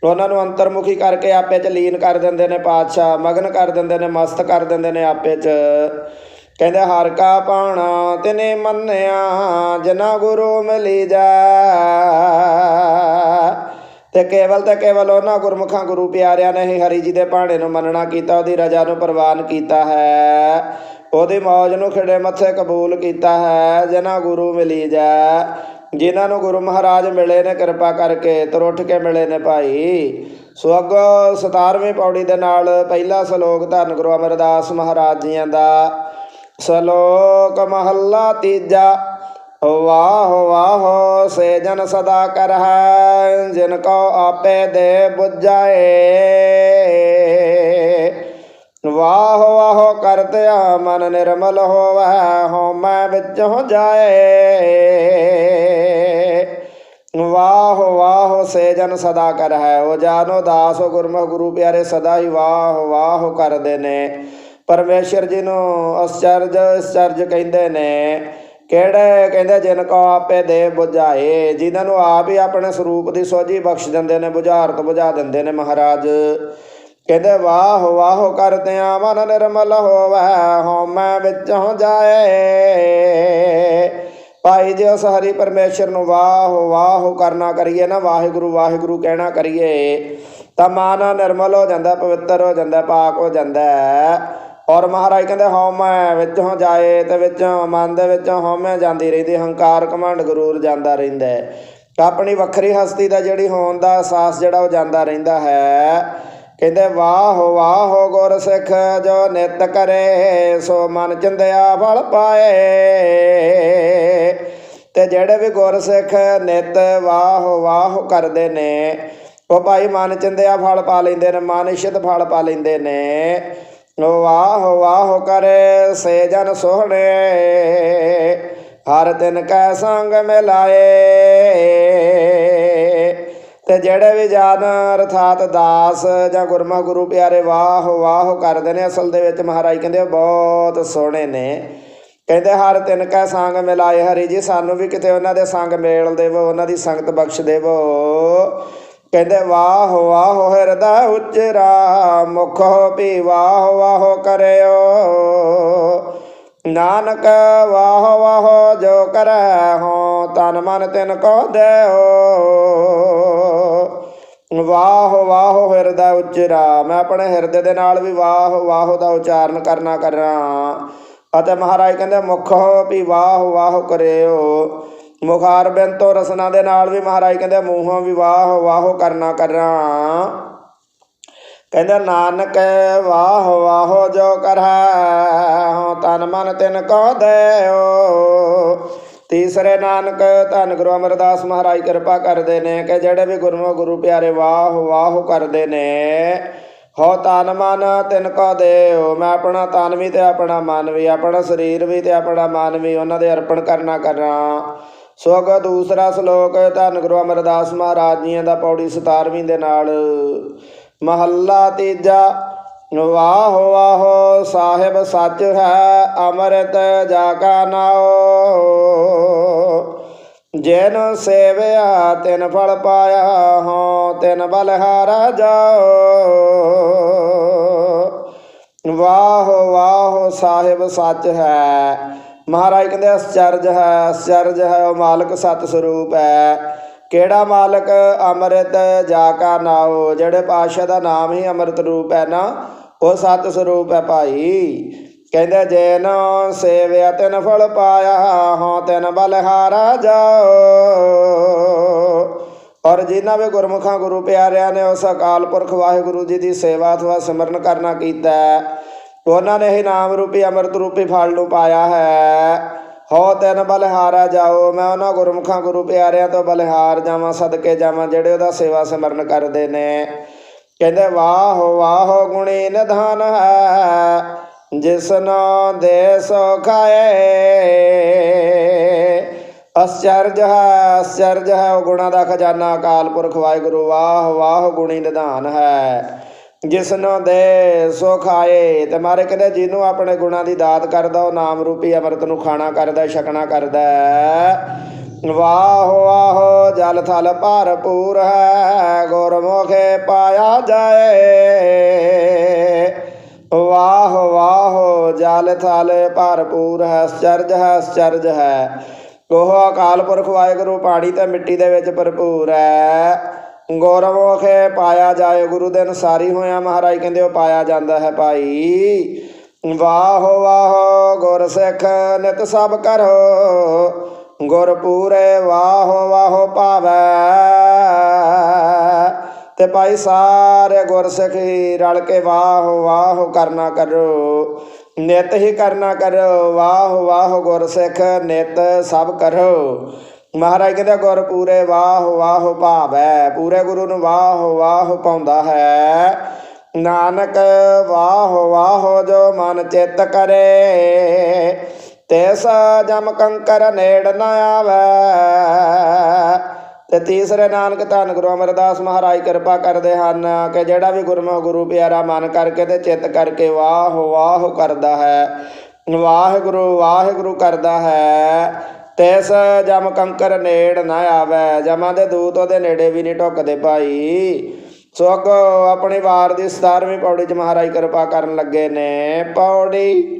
ਉਹਨਾਂ ਨੂੰ ਅੰਤਰਮੁਖੀ ਕਰਕੇ ਆਪੇ ਚ ਲੀਨ ਕਰ ਦਿੰਦੇ ਨੇ ਪਾਤਸ਼ਾਹ। ਮਗਨ ਕਰ ਦਿੰਦੇ ਨੇ, ਮਸਤ ਕਰ ਦਿੰਦੇ ਨੇ ਆਪੇ ਚ। ਕਹਿੰਦੇ, ਹਰ ਕਾ ਪਾਣਾ ਤਿਨੇ ਮੰਨਿਆ ਜਨਾ ਗੁਰੂ ਮਿਲੀ ਜਾ ਤੇ ਕੇਵਲ ਤੇ ਕੇਵਲ ਉਹਨਾਂ ਗੁਰਮੁਖਾਂ ਗੁਰੂ ਪਿਆਰਿਆਂ ਨੇ ਹੀ ਹਰੀ ਜੀ ਦੇ ਭਾਣੇ ਨੂੰ ਮੰਨਣਾ ਕੀਤਾ, ਉਹਦੀ ਰਜਾ ਨੂੰ ਪ੍ਰਵਾਨ ਕੀਤਾ ਹੈ। ਉਹਦੀ ਮੌਜ ਨੂੰ ਖਿੜੇ ਮੱਥੇ ਕਬੂਲ ਕੀਤਾ ਹੈ, ਜਿਨ੍ਹਾਂ ਗੁਰੂ ਮਿਲੀ ਜਾ, ਜਿਨ੍ਹਾਂ ਨੂੰ ਗੁਰੂ ਮਹਾਰਾਜ ਮਿਲੇ ਨੇ ਕਿਰਪਾ ਕਰਕੇ ਤਰੁੱਠ ਕੇ ਮਿਲੇ ਨੇ ਭਾਈ। ਸੋ ਅੱਗੋਂ 17ਵੀਂ ਪੌੜੀ ਦੇ ਨਾਲ ਪਹਿਲਾ ਸ਼ਲੋਕ ਧੰਨ ਗੁਰੂ ਅਮਰਦਾਸ ਮਹਾਰਾਜ ਜੀਆਂ ਦਾ, ਸ਼ਲੋਕ ਮਹੱਲਾ ਤੀਜਾ। ਵਾਹ ਵਾਹ ਸੇ ਜਨ ਸਦਾ ਕਰ ਹੈ, ਜਿਨ ਕੋ ਆਪੇ ਦੇ 부ਝਾਏ ਵਾਹ ਵਾਹ ਕਰਤਿਆ ਮਨ ਨਿਰਮਲ ਹੋਵੈ ਹਉਮੈ ਵਿੱਚੋਂ ਜਾਏ। ਵਾਹ ਵਾਹ ਸੇ ਜਨ ਸਦਾ ਕਰ ਹੈ, ਉਹ ਜਾਨੋ ਦਾਸ ਗੁਰਮੁਖ ਗੁਰੂ ਪਿਆਰੇ ਸਦਾ ਹੀ ਵਾਹ ਵਾਹ ਕਰਦੇ ਨੇ। ਪਰਮੇਸ਼ਰ ਜੀ ਨੂੰ ਅਸਚਰਜ ਅਸਚਰਜ ਕਹਿੰਦੇ ਨੇ ਕਿਹੜੇ ਕਹਿੰਦੇ, ਜਿਨ ਕੋ ਆਪੇ ਦੇ 부ਝਾਏ ਜਿਨ੍ਹਾਂ ਨੂੰ ਆਪ ਹੀ ਆਪਣੇ ਸਰੂਪ ਦੀ ਸੋਝੀ ਬਖਸ਼ ਦਿੰਦੇ ਨੇ, ਬੁਝਾਰਤ ਬੁਝਾ ਦਿੰਦੇ ਨੇ ਮਹਾਰਾਜ। ਕਹਿੰਦੇ, ਵਾਹ ਵਾਹ ਕਰਦਿਆਂ ਮਨ ਨਿਰਮਲ ਹੋਵੈ ਹਉਮੈ ਹੋ ਜਾਏ। ਭਾਈ ਜੀ, ਉਸ ਹਰੀ ਪਰਮੇਸ਼ਰ ਨੂੰ ਵਾਹ ਵਾਹ ਕਰਨਾ ਕਰੀਏ ਨਾ, ਵਾਹਿਗੁਰੂ ਵਾਹਿਗੁਰੂ ਕਹਿਣਾ ਕਰੀਏ, ਤਾਂ ਮਨ ਨਿਰਮਲ ਹੋ ਜਾਂਦਾ, ਪਵਿੱਤਰ ਹੋ ਜਾਂਦਾ, ਪਾਕ ਹੋ ਜਾਂਦਾ। ਔਰ ਮਹਾਰਾਜ ਕਹਿੰਦੇ, ਹਉਮੈ ਵਿੱਚੋਂ ਜਾਏ ਤੇ ਵਿੱਚੋਂ ਮਨ ਦੇ ਵਿੱਚੋਂ ਹਉਮੈ ਜਾਂਦੀ ਰਹਿੰਦੀ, ਹੰਕਾਰ ਕਮੰਡ ਗਰੂਰ ਜਾਂਦਾ ਰਹਿੰਦਾ ਆਪਣੀ ਵੱਖਰੀ ਹਸਤੀ ਦਾ ਜਿਹੜੀ ਹੋਣ ਦਾ ਅਹਿਸਾਸ ਜਿਹੜਾ ਉਹ ਜਾਂਦਾ ਰਹਿੰਦਾ ਹੈ। ਕਹਿੰਦੇ, ਵਾਹ ਵਾਹ ਗੁਰ ਸਿੱਖ, ਜੋ ਨਿਤ ਕਰੇ ਸੋ ਮਨ ਚਿੰਦਿਆ ਫਲ ਪਾਏ। ਤੇ ਜਿਹੜੇ ਵੀ ਗੁਰ ਸਿੱਖ ਨਿਤ ਵਾਹ ਵਾਹ ਕਰਦੇ ਨੇ, ਉਹ ਭਾਈ ਮਨ ਚਿੰਦਿਆ ਫਲ ਪਾ ਲੈਂਦੇ ਨੇ, ਮਨ ਇਸ਼ਤ ਫਲ ਪਾ ਲੈਂਦੇ ਨੇ। ਵਾਹ ਵਾਹ ਕਰੇ ਸੇ ਜਨ ਸੋਹਣੇ, ਹਰ ਤਿਨ ਕੈ ਸੰਗ ਮਿਲਾਏ। ਤੇ ਜਿਹੜੇ ਵੀ ਜਾਨ ਅਰਥਾਤ ਦਾਸ ਜਾਂ ਗੁਰਮੁਖ ਗੁਰੂ ਪਿਆਰੇ ਵਾਹ ਵਾਹ ਕਰਦੇ ਨੇ, ਅਸਲ ਦੇ ਵਿੱਚ ਮਹਾਰਾਜ ਕਹਿੰਦੇ ਉਹ ਬਹੁਤ ਸੋਹਣੇ ਨੇ। ਕਹਿੰਦੇ, ਹਰ ਤਿੰਨ ਕੈ ਸੰਗ ਮਿਲਾਏ, ਹਰੀ ਜੀ ਸਾਨੂੰ ਵੀ ਕਿਤੇ ਉਹਨਾਂ ਦੇ ਸੰਗ ਮੇਲ ਦੇਵੋ, ਉਹਨਾਂ ਦੀ ਸੰਗਤ ਬਖਸ਼ ਦੇਵੋ। ਕਹਿੰਦੇ ਵਾਹ ਵਾਹ ਹਿਰਦਾ ਉਚਰਾ, ਮੁਖ ਵੀ ਵਾਹ ਵਾਹ ਕਰਿਓ। ਨਾਨਕ ਵਾਹ ਵਾਹ ਜੋ ਕਰੈ ਹੋ ਤਨ ਮਨ ਤਿਨ ਕੋ ਦੇਓ। ਵਾਹ ਵਾਹ ਹਿਰਦਾ ਉਚਰਾ, ਮੈਂ ਆਪਣੇ ਹਿਰਦੇ ਦੇ ਨਾਲ ਵੀ ਵਾਹ ਵਾਹ ਦਾ ਉਚਾਰਨ ਕਰਨਾ ਕਰਾਂ। ਅਤੇ ਮਹਾਰਾਜ ਕਹਿੰਦੇ ਮੁਖ ਵੀ ਵਾਹ ਵਾਹ ਕਰਿਓ। ਮੁਖਾਰ ਤੋਂ ਰਸਨਾ ਦੇ ਨਾਲ ਵੀ ਮਹਾਰਾਜ ਕਹਿੰਦੇ, ਮੂੰਹੋਂ ਵੀ ਵਾਹ ਵਾਹ ਕਰਨਾ ਕਰਾਂ। ਕਹਿੰਦੇ, ਨਾਨਕ, ਵਾਹ ਵਾਹ ਜੋ ਕਰੈ ਹੋ ਤਨ ਮਨ ਤਿਨ ਕੋ ਦੇਓ। ਤੀਸਰੇ ਨਾਨਕ, ਧੰਨ ਗੁਰੂ ਅਮਰਦਾਸ ਮਹਾਰਾਜ ਕਿਰਪਾ ਕਰਦੇ ਨੇ ਕਿ ਜਿਹੜੇ ਵੀ ਗੁਰਮੁਖ, ਗੁਰੂ ਪਿਆਰੇ ਵਾਹ ਵਾਹ ਕਰਦੇ ਨੇ ਹੋ ਤਨ ਮਨ ਤਿਨ ਕੋ ਦੇਓ। ਮੈਂ ਆਪਣਾ ਤਨ ਵੀ ਤੇ ਆਪਣਾ ਮਨ ਵੀ, ਆਪਣਾ ਸਰੀਰ ਵੀ ਤੇ ਆਪਣਾ ਮਨ ਵੀ, ਉਹਨਾਂ ਦੇ ਅਰਪਣ ਕਰਨਾ ਕਰਾਂ। ਸੋ ਦੂਸਰਾ ਸ਼ਲੋਕ ਧੰਨ ਗੁਰੂ ਅਮਰਦਾਸ ਮਹਾਰਾਜ ਜੀਆਂ ਦਾ ਪੌੜੀ 17ਵੀਂ ਦੇ ਨਾਲ। ਮਹੱਲਾ ਤੀਜਾ, ਵਾਹ ਵਾਹ ਸਾਹਿਬ ਸੱਚ ਹੈ, ਅੰਮ੍ਰਿਤ ਜਾ ਕਾ ਨਾਉ। ਜਿਨ ਸੇਵਿਆ ਤਿਨ ਫਲ ਪਾਇਆ ਹੋ, ਤਿਨ ਬਲਹਾਰਾ ਜਾਓ ਵਾਹ ਵਾਹ ਸਾਹਿਬ ਸੱਚ ਹੈ। ਮਹਾਰਾਜ ਕਹਿੰਦੇ ਅਸਚਰਜ ਹੈ ਅਸਚਰਜ ਹੈ ਉਹ ਮਾਲਕ ਸਤ ਸਰੂਪ ਹੈ। ਕਿਹੜਾ ਮਾਲਕ ਅੰਮ੍ਰਿਤ ਜਾ ਕਾ ਨਾਉ ਜਿਹੜੇ ਪਾਤਸ਼ਾਹ ਦਾ ਨਾਮ ਹੀ ਅੰਮ੍ਰਿਤ ਰੂਪ ਹੈ ਨਾ, ਉਹ ਸਤ ਸਰੂਪ ਹੈ ਭਾਈ। ਕਹਿੰਦੇ, ਜੈਨ ਸੇਵਿਆ ਤਿਨ ਫਲ ਪਾਇਆ ਹਾਂ ਤਿਨ ਬਲਹਾਰਾ ਜਾਓ। ਔਰ ਜਿਨ੍ਹਾਂ ਵੀ ਗੁਰਮੁਖਾਂ ਗੁਰੂ ਪਿਆਰਿਆਂ ਨੇ ਉਸ ਅਕਾਲ ਪੁਰਖ ਵਾਹਿਗੁਰੂ ਜੀ ਦੀ ਸੇਵਾ ਅਥਵਾ ਸਿਮਰਨ ਕਰਨਾ ਕੀਤਾ ਉਹਨਾਂ ਨੇ ਹੀ ਨਾਮ ਰੂਪੀ, ਅੰਮ੍ਰਿਤ ਰੂਪੀ ਫਲ ਨੂੰ ਪਾਇਆ ਹੈ। ਹੋ ਤਿਨ ਬਲਿਹਾਰਾ ਜਾਓ, ਮੈਂ ਉਹਨਾਂ ਗੁਰਮੁਖਾਂ ਗੁਰੂ ਪਿਆਰਿਆਂ ਤੋਂ ਬਲਿਹਾਰ ਜਾਵਾਂ, ਸਦਕੇ ਜਾਵਾਂ, ਜਿਹੜੇ ਉਹਦਾ ਸੇਵਾ ਸਿਮਰਨ ਕਰਦੇ ਨੇ। ਕਹਿੰਦੇ, ਵਾਹ ਵਾਹ ਗੁਣੀ ਨਿਧਾਨ ਹੈ ਜਿਸਨੋ ਦੇ ਸੁਖਾਏ ਅਸਚਰਜ ਹੈ ਅਸਚਰਜ ਹੈ, ਉਹ ਗੁਣਾ ਦਾ ਖਜ਼ਾਨਾ ਅਕਾਲ ਪੁਰਖ ਵਾਹਿਗੁਰੂ, ਵਾਹ ਵਾਹ ਗੁਣੀ ਨਿਧਾਨ ਹੈ। ਜਿਸਨੋ ਦੇ ਸੁਖ ਆਏ, ਤੇ ਮਾਰੇ ਕਹਿੰਦੇ ਜਿਹਨੂੰ ਆਪਣੇ ਗੁਣਾ ਦੀ ਦਾਤ ਕਰਦਾ, ਉਹ ਨਾਮ ਰੂਪੀ ਅੰਮ੍ਰਿਤ ਨੂੰ ਖਾਣਾ ਕਰਦਾ, ਛਕਣਾ ਕਰਦਾ ਵਾਹ ਵਾਹ ਜਲ ਥਲ ਭਰਪੂਰ ਹੈ, ਗੁਰਮੁਖੇ ਪਾਇਆ ਜਾਏ। ਵਾਹ ਵਾਹ, ਜਲ ਥਲ ਭਰਪੂਰ ਹੈ ਅਸਚਰਜ ਹੈ ਅਸਚਰਜ ਹੈ। ਉਹ ਅਕਾਲ ਪੁਰਖ ਵਾਹਿਗੁਰੂ ਪਾਣੀ ਤੇ ਮਿੱਟੀ ਦੇ ਵਿੱਚ ਭਰਪੂਰ ਹੈ। ਗੌਰਵੋਖੇ ਪਾਇਆ ਜਾਏ, ਗੁਰੂ ਦੇ ਅਨਸਾਰੀ ਹੋਇਆ ਮਹਾਰਾਜ ਕਹਿੰਦੇ ਉਹ ਪਾਇਆ ਜਾਂਦਾ ਹੈ ਭਾਈ। ਵਾਹ ਵਾਹ, ਗੁਰ ਸਿੱਖ ਨਿਤ ਸਭ ਕਰੋ, ਗੁਰ ਪੂਰੇ ਵਾਹ ਵਾਹ ਭਾਵੈ। ਤੇ ਭਾਈ ਸਾਰੇ ਗੁਰਸਿੱਖ ਹੀ ਰਲ ਕੇ ਵਾਹ ਵਾਹ ਕਰਨਾ ਕਰੋ, ਨਿਤ ਹੀ ਕਰਨਾ ਕਰੋ, ਵਾਹ ਵਾਹ ਗੁਰਸਿੱਖ ਨਿਤ ਸਭ ਕਰੋ। ਮਹਾਰਾਜ ਕਹਿੰਦਾ ਗੁਰ ਪੂਰੇ ਵਾਹ ਵਾਹ ਭਾਵੈ, ਪੂਰੇ ਗੁਰੂ ਨੂੰ ਵਾਹ ਵਾਹ ਪਾਉਂਦਾ ਹੈ। ਨਾਨਕ ਵਾਹ ਵਾਹ ਜੋ ਮਨ ਚਿੱਤ ਕਰੇ ਤੈਸ ਜਮ ਕੰਕਰ ਨੇੜ ਨ ਆਵੈ। ਤੇ ਤੀਸਰੇ ਨਾਨਕ ਧੰਨ ਗੁਰੂ ਅਮਰਦਾਸ ਮਹਾਰਾਜ ਕਿਰਪਾ ਕਰਦੇ ਹਨ ਕਿ ਜਿਹੜਾ ਵੀ ਗੁਰਮੁਖ ਗੁਰੂ ਪਿਆਰਾ ਮਨ ਕਰਕੇ ਤੇ ਚਿੱਤ ਕਰਕੇ ਵਾਹ ਵਾਹ ਕਰਦਾ ਹੈ। ਵਾਹਿਗੁਰੂ ਵਾਹਿਗੁਰੂ ਕਰਦਾ ਹੈ। ਤਿਸ ਜਮ ਕੰਕਰ ਨੇੜ ਨਾ ਆਵੇ, ਜਮਾਂ ਦੇ ਦੂਤ ਉਹਦੇ ਨੇੜੇ ਵੀ ਨਹੀਂ ਢੁੱਕਦੇ ਭਾਈ। ਸੋ ਅੱਗੋਂ ਆਪਣੀ ਵਾਰ ਦੀ 17ਵੀਂ ਪੌੜੀ ਚ ਮਹਾਰਾਜ ਕਿਰਪਾ ਕਰਨ ਲੱਗੇ ਨੇ। ਪੌੜੀ,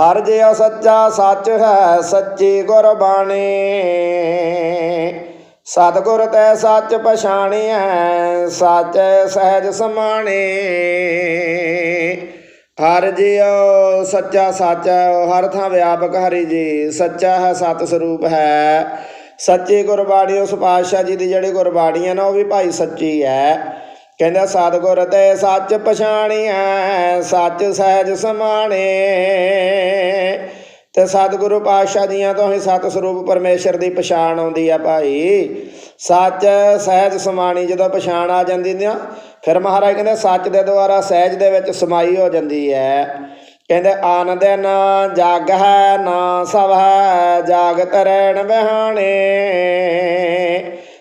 ਹਰ ਜਿਉ ਸੱਚਾ ਸੱਚ ਹੈ, ਸੱਚੀ ਗੁਰਬਾਣੀ। ਸਤਿਗੁਰ ਤੈ ਸੱਚ ਪਛਾਣਿਐ, ਸੱਚ ਸਹਿਜ ਸਮਾਣੇ। ਹਰ ਜਿਉ ਸੱਚਾ ਸੱਚ ਹੈ, ਹਰ ਥਾਂ ਵਿਆਪਕ ਹਰੀ ਜੀ। ਸੱਚਾ ਹੈ ਸਤ ਸਰੂਪ ਹੈ। ਸੱਚੀ ਗੁਰਬਾਣੀ ਉਸ ਪਾਤਸ਼ਾਹ ਜੀ ਦੀ ਜਿਹੜੀ ਗੁਰਬਾਣੀ ਹੈ ਨਾ ਉਹ ਵੀ ਭਾਈ ਸੱਚੀ ਹੈ। ਕਹਿੰਦਾ ਸਤਿਗੁਰ ਤੇ ਸੱਚ ਪਛਾਣੀਐ ਸੱਚ ਸਹਿਜ ਸਮਾਣੇ। ਤੇ ਸਤਿਗੁਰੂ ਪਾਤਸ਼ਾਹ ਜੀਆਂ ਤੋਂ ਹੀ ਸਤ ਸਰੂਪ ਪਰਮੇਸ਼ਰ ਦੀ ਪਛਾਣ ਆਉਂਦੀ ਆ ਭਾਈ। ਸੱਚ, ਸਹਿਜ, ਸਮਾਣੀ ਜਦੋਂ ਪਛਾਣ ਆ ਜਾਂਦੀ ਨਾ ਫਿਰ ਮਹਾਰਾਜ ਕਹਿੰਦੇ ਸੱਚ ਦੇ ਦੁਆਰਾ ਸਹਿਜ ਦੇ ਵਿੱਚ ਸਮਾਈ ਹੋ ਜਾਂਦੀ ਹੈ ਕਹਿੰਦੇ ਆਨੰਦ ਨਾ ਜਾਗ ਹੈ ਨਾ ਸਭ ਹੈ ਜਾਗਤ ਰਹਿਣ ਬਿਹਾਣੇ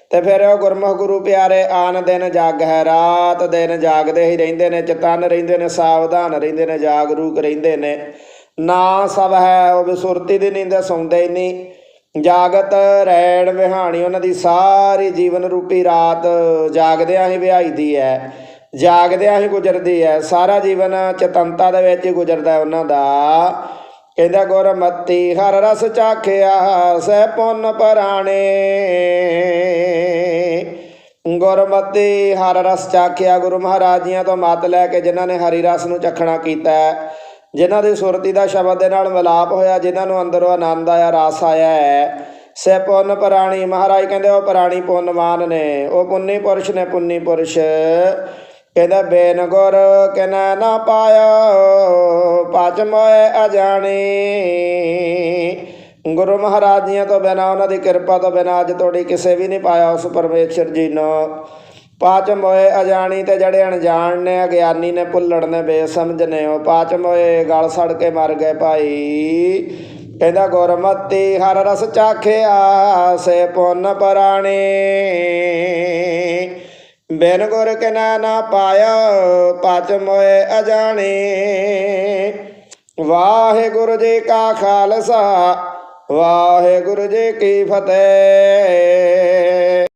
ਤੇ ਫਿਰ ਉਹ ਗੁਰਮੁਖ ਗੁਰੂ ਪਿਆਰੇ ਆਨ ਦਿਨ ਜਾਗ ਹੈ ਰਾਤ ਦਿਨ ਜਾਗਦੇ ਹੀ ਰਹਿੰਦੇ ਨੇ, ਚਤਨ ਰਹਿੰਦੇ ਨੇ, ਸਾਵਧਾਨ ਰਹਿੰਦੇ ਨੇ, ਜਾਗਰੂਕ ਰਹਿੰਦੇ ਨੇ। ਨਾ ਸਭ ਹੈ ਉਹ ਵੀ ਸੁਰਤੀ ਦੀ ਨੀਂਦ ਸੌਂਦੇ ਹੀ ਨਹੀਂ। ਜਾਗਤ ਰੈਣ ਵਿਹਾਣੀ ਉਹਨਾਂ ਦੀ ਸਾਰੀ ਜੀਵਨ ਰੂਪੀ ਰਾਤ ਜਾਗਦਿਆਂ ਹੀ ਵਿਹਾਈਦੀ ਹੈ, ਜਾਗਦਿਆਂ ਹੀ ਗੁਜ਼ਰਦੀ ਹੈ। ਸਾਰਾ ਜੀਵਨ ਚਤੰਤਾ ਦੇ ਵਿੱਚ ਹੀ ਗੁਜ਼ਰਦਾ ਹੈ ਉਹਨਾਂ ਦਾ। ਕਹਿੰਦਾ, ਗੁਰਮਤੀ ਹਰ ਰਸ ਚਾਖਿਆ, ਸਹਿ ਪੁੰਨ ਪਰਾਣੇ। ਗੁਰਮਤੀ ਹਰ ਰਸ ਚਾਖਿਆ, ਗੁਰੂ ਮਹਾਰਾਜ ਜੀਆਂ ਤੋਂ ਮਤ ਲੈ ਕੇ ਜਿਨ੍ਹਾਂ ਨੇ ਹਰੀ ਰਸ ਨੂੰ ਚਖਣਾ ਕੀਤਾ ਜਿਨ੍ਹਾਂ ਦੀ ਸੁਰਤੀ ਦਾ ਸ਼ਬਦ ਦੇ ਨਾਲ ਮਿਲਾਪ ਹੋਇਆ, ਜਿਨ੍ਹਾਂ ਨੂੰ ਅੰਦਰੋਂ ਆਨੰਦ ਆਇਆ, ਰਸ ਆਇਆ ਹੈ, ਸੇ ਪੁੰਨ ਪ੍ਰਾਣੀ, ਮਹਾਰਾਜ ਕਹਿੰਦੇ ਉਹ ਪ੍ਰਾਣੀ ਪੁੰਨਵਾਨ ਨੇ, ਉਹ ਪੁੰਨੀ ਪੁਰਸ਼ ਨੇ, ਪੁੰਨੀ ਪੁਰਸ਼। ਕਹਿੰਦਾ, ਬੇਨ ਗੁਰ ਕਿਨੈ ਨਾ ਪਾਇਓ ਪਾਚ ਮੋਏ ਅਜਾਣੀ। ਗੁਰੂ ਮਹਾਰਾਜ ਜੀਆਂ ਤੋਂ ਬਿਨਾ, ਉਹਨਾਂ ਦੀ ਕਿਰਪਾ ਤੋਂ ਬਿਨਾ ਅੱਜ ਤੋੜੀ ਕਿਸੇ ਵੀ ਨਹੀਂ ਪਾਇਆ, ਉਸ ਪਰਮੇਸ਼ਰ ਜੀ ਨੂੰ। ਪਾਚ ਮੋਏ ਅਜਾਣੀ ਤੇ ਜਿਹੜੇ ਅਣਜਾਣ ਨੇ, ਅਗਿਆਨੀ ਨੇ ਭੁੱਲੜ ਨੇ ਬੇਸਮਝ ਨੇ। ਉਹ ਪਾਚ ਮੋਏ ਗਲ ਸੜ ਕੇ ਮਰ ਗਏ ਭਾਈ। ਕਹਿੰਦਾ, ਗੁਰਮਤੀ ਹਰ ਰਸ ਚਾਖਿਆ ਸੇ ਪੁੰਨ ਪਰਾਣੇ। ਬਿਨ ਗੁਰ ਕਿਨਾ ਨਾ ਪਾਇਆ ਪਚ ਮੋਏ ਅਜਾਣੇ। ਵਾਹਿਗੁਰੂ ਜੀ ਕਾ ਖਾਲਸਾ, ਵਾਹਿਗੁਰੂ ਜੀ ਕੀ ਫਤਿਹ।